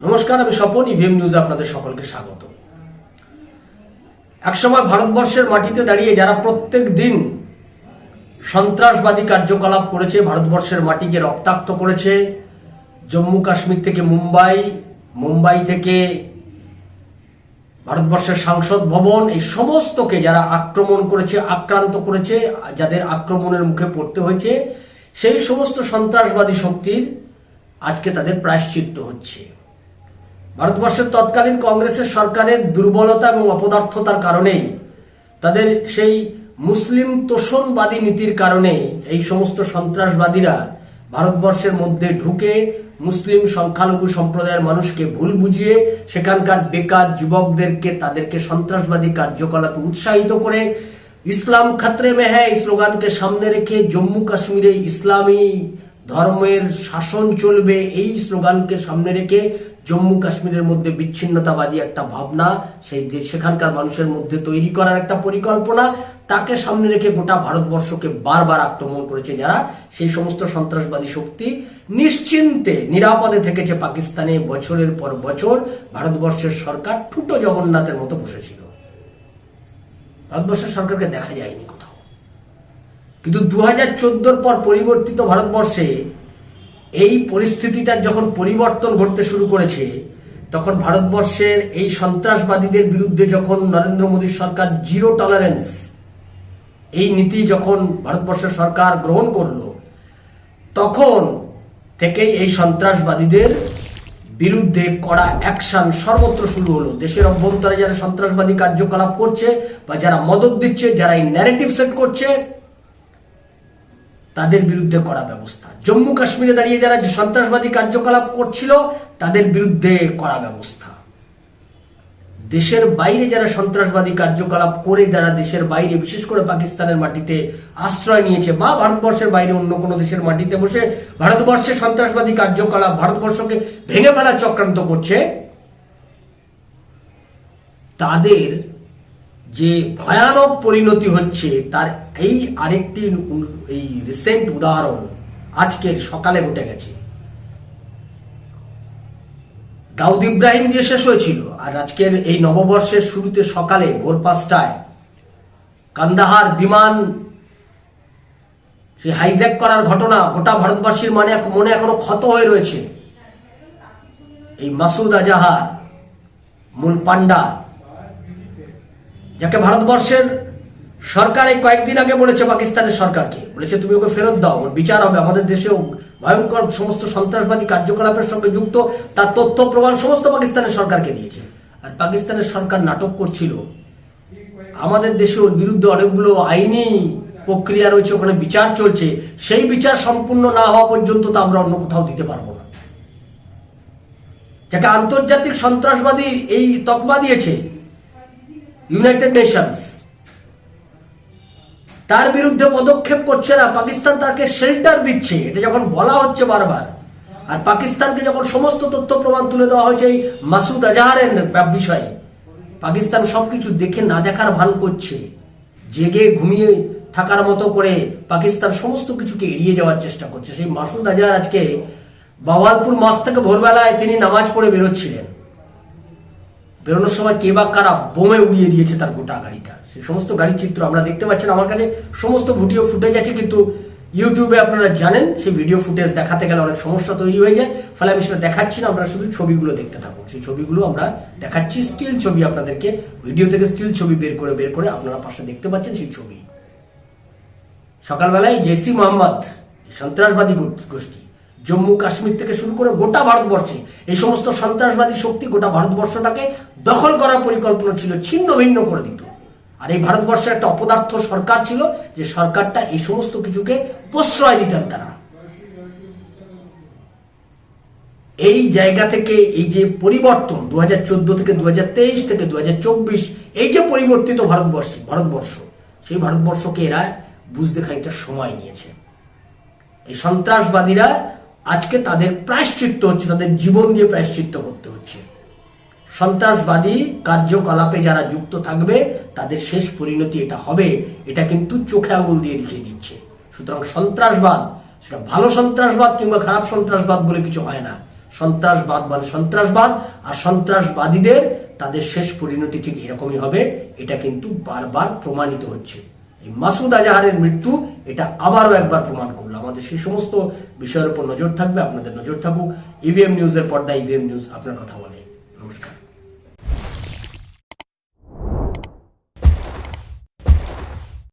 নমস্কার, আমি স্বপন ইভিএম নিউজে আপনাদের সকলকে স্বাগত। একসময় ভারতবর্ষের মাটিতে দাঁড়িয়ে যারা প্রত্যেক দিন সন্ত্রাসবাদী কার্যকলাপ করেছে, ভারতবর্ষের মাটিকে রক্তাক্ত করেছে, জম্মু কাশ্মীর থেকে মুম্বাই মুম্বাই থেকে ভারতবর্ষের সংসদ ভবন, এই সমস্তকে যারা আক্রমণ করেছে, আক্রান্ত করেছে, যাদের আক্রমণের মুখে পড়তে হয়েছে, সেই সমস্ত সন্ত্রাসবাদী শক্তির আজকে তাদের প্রায়শ্চিত্ত হচ্ছে। ভারতবর্ষের তৎকালীন কংগ্রেসের সরকারের দুর্বলতা এবং অপদার্থতার কারণেই, তাদের সেই মুসলিম তোষণবাদী নীতির কারণে এই সমস্ত সন্ত্রাসবাদীরা ভারতবর্ষের মধ্যে ঢুকে মুসলিম সংখ্যালঘু সম্প্রদায়ের মানুষকে ভুল বুঝিয়ে সেখানকার বেকার যুবকদেরকে, তাদেরকে সন্ত্রাসবাদী কার্যকলাপে উৎসাহিত করে ইসলাম খাত্রে মে হ্যাঁ এই স্লোগানকে সামনে রেখে জম্মু কাশ্মীরে ইসলামী ধর্মের শাসন চলবে এই স্লোগানকে সামনে রেখে জম্মু কাশ্মীরের মধ্যে বিচ্ছিন্নতাবাদী একটা ভাবনা, সেই সেখানকার মানুষের মধ্যে তৈরি করার একটা পরিকল্পনা, তাকে সামনে রেখে গোটা ভারতবর্ষকে বারবার আক্রমণ করেছে যারা। সেই সমস্ত সন্ত্রাসবাদী শক্তি নিশ্চিন্তে, নিরাপদে থেকেছে পাকিস্তানে বছরের পর বছর। ভারতবর্ষের সরকার ঠুটো জগন্নাথের মতো বসেছিল। ভারতবর্ষের সরকারকে দেখা যায়নি কোথাও। কিন্তু দু পর পরিবর্তিত ভারতবর্ষে এই পরিস্থিতিটার যখন পরিবর্তন ঘটতে শুরু করেছে, তখন ভারতবর্ষের এই সন্ত্রাসবাদীদের বিরুদ্ধে যখন নরেন্দ্র মোদীর সরকার জিরো টলারেন্স, এই নীতি যখন ভারতবর্ষের সরকার গ্রহণ করল, তখন থেকেই এই সন্ত্রাসবাদীদের বিরুদ্ধে কড়া অ্যাকশন সর্বত্র শুরু হলো। দেশের অভ্যন্তরে যারা সন্ত্রাসবাদী কার্যকলাপ করছে বা যারা মদত দিচ্ছে, যারা এই ন্যারেটিভ সেট করছে তাদের বিরুদ্ধে করা ব্যবস্থা। জম্মু কাশ্মীরে দাঁড়িয়ে যারা সন্ত্রাসবাদী কার্যকলাপ করছিল, তাদের বিরুদ্ধে করা ব্যবস্থা। দেশের বাইরে যারা সন্ত্রাসবাদী কার্যকলাপ করে, যারা দেশের বাইরে, বিশেষ করে পাকিস্তানের মাটিতে আশ্রয় নিয়েছে, বা ভারতবর্ষের বাইরে অন্য কোনো দেশের মাটিতে বসে ভারতবর্ষের সন্ত্রাসবাদী কার্যকলাপ ভারতবর্ষকে ভেঙে ফেলার চক্রান্ত করছে, তাদের যে ভয়ানক পরিণতি হচ্ছে, তার এই আরেকটি এই রিসেন্ট উদাহরণ আজকের সকালে ঘটে গেছে। দাউদ ইব্রাহিম দিয়ে শেষ হয়েছিল, আর আজকের এই নববর্ষের শুরুতে সকালে ভোর পাঁচটায় কান্দাহার বিমান সেই হাইজ্যাক করার ঘটনা গোটা ভারতবাসীর মানে মনে এখনও ক্ষত হয়ে রয়েছে। এই মাসুদ আজাহার, মূল পান্ডা যাকে ভারতবর্ষের সরকার এই কয়েকদিন আগে বলেছে পাকিস্তানের সরকারকে। বলেছে, তুমি ওকে ফেরত দাও ওর বিচার হবে, আমাদের দেশেও ভয়ঙ্কর সমস্ত সন্ত্রাসবাদী কার্যকলাপের সঙ্গে যুক্ত, তার তথ্য, প্রমাণ সমস্ত পাকিস্তানের সরকারকে দিয়েছে। আর পাকিস্তানের সরকার নাটক করছিল। আমাদের দেশে ওর বিরুদ্ধে অনেকগুলো আইনি প্রক্রিয়া রয়েছে, ওখানে বিচার চলছে। সেই বিচার সম্পূর্ণ না হওয়া পর্যন্ত তা আমরা অন্য কোথাও দিতে পারব না। যাকে আন্তর্জাতিক সন্ত্রাসবাদী এই তকমা দিয়েছে ইউনাইটেড নেশনস তার বিরুদ্ধে পদক্ষেপ করছে না, পাকিস্তান তাকে শেল্টার দিচ্ছে, এটা যখন বলা হচ্ছে বারবার। আর পাকিস্তানকে যখন সমস্ত তথ্য প্রমাণ তুলে দেওয়া হয়েছে এই মাসুদ আজাহারের বিষয়ে, পাকিস্তান সবকিছু দেখে না দেখার ভান করছে, জেগে ঘুমিয়ে থাকার মতো করে পাকিস্তান সমস্ত কিছুকে এড়িয়ে যাওয়ার চেষ্টা করছে। সেই মাসুদ আজাহার আজকে বাওয়ালপুর মাস থেকে ভোরবেলায় তিনি নামাজ পড়ে বেরোচ্ছিলেন। বেরোনোর সময় কে বা কারা বোমে উড়িয়ে দিয়েছে তার গোটা গাড়িটা। সে সমস্ত গাড়ির চিত্র আমরা দেখতে পাচ্ছেন। আমার কাছে সমস্ত ভিডিও ফুটেজ আছে, কিন্তু ইউটিউবে আপনারা জানেন, সেই ভিডিও ফুটেজ দেখাতে গেলে অনেক সমস্যা তৈরি হয়ে যায়। ফলে আমি সেটা দেখাচ্ছি না আপনারা শুধু ছবিগুলো দেখতে থাকুন। সেই ছবিগুলো আমরা দেখাচ্ছি। স্টিল ছবি আপনাদেরকে ভিডিও থেকে স্টিল ছবি বের করে বের করে আপনারা পাশে দেখতে পাচ্ছেন সেই ছবি। সকালবেলায় জেসি মোহাম্মদ, সন্ত্রাসবাদী গোষ্ঠী জম্মু কাশ্মীর থেকে শুরু করে গোটা ভারতবর্ষে এই সমস্ত সন্ত্রাসবাদী শক্তি গোটা ভারতবর্ষটাকে দখল করার পরিকল্পনা ছিল, ছিন্ন ভিন্ন করে দিত। আর এই ভারতবর্ষের একটা অপদার্থ সরকার ছিল যে সরকারটা এই সমস্ত কিছুকে প্রশ্রয় দিতেন তারা। এই জায়গা থেকে এই যে পরিবর্তন দু হাজার চোদ্দ থেকে দু হাজার তেইশ থেকে দু হাজার চব্বিশ, এই যে পরিবর্তিত ভারতবর্ষ ভারতবর্ষ, সেই ভারতবর্ষকে এরা বুঝতে খানিকটা সময় নিয়েছে। এই সন্ত্রাসবাদীরা আজকে তাদের প্রায়শ্চিত্ত হচ্ছে, তাদের জীবন দিয়ে প্রায়শ্চিত্ত করতে হচ্ছে। সন্ত্রাসবাদী কার্যকলাপে যারা যুক্ত থাকবে, তাদের শেষ পরিণতি এটা হবে, এটা কিন্তু চোখে আঙুল দিয়ে দেখিয়ে দিচ্ছে। সুতরাং সন্ত্রাসবাদ, সেটা ভালো সন্ত্রাসবাদ কিংবা খারাপ সন্ত্রাসবাদ বলে কিছু হয় না। সন্ত্রাসবাদ মানে সন্ত্রাসবাদ, আর সন্ত্রাসবাদীদের তাদের শেষ পরিণতি ঠিক এরকমই হবে, এটা কিন্তু বারবার প্রমাণিত হচ্ছে। এই মাসুদ আজাহারের মৃত্যু, এটা আবারও একবার প্রমাণ করল। আমাদের সেই সমস্ত বিষয়ের উপর নজর থাকবে, আপনাদের নজর থাকুক। ইভিএম নিউজের পর্দা ইভিএম নিউজ আপনার কথা বলে। নমস্কার।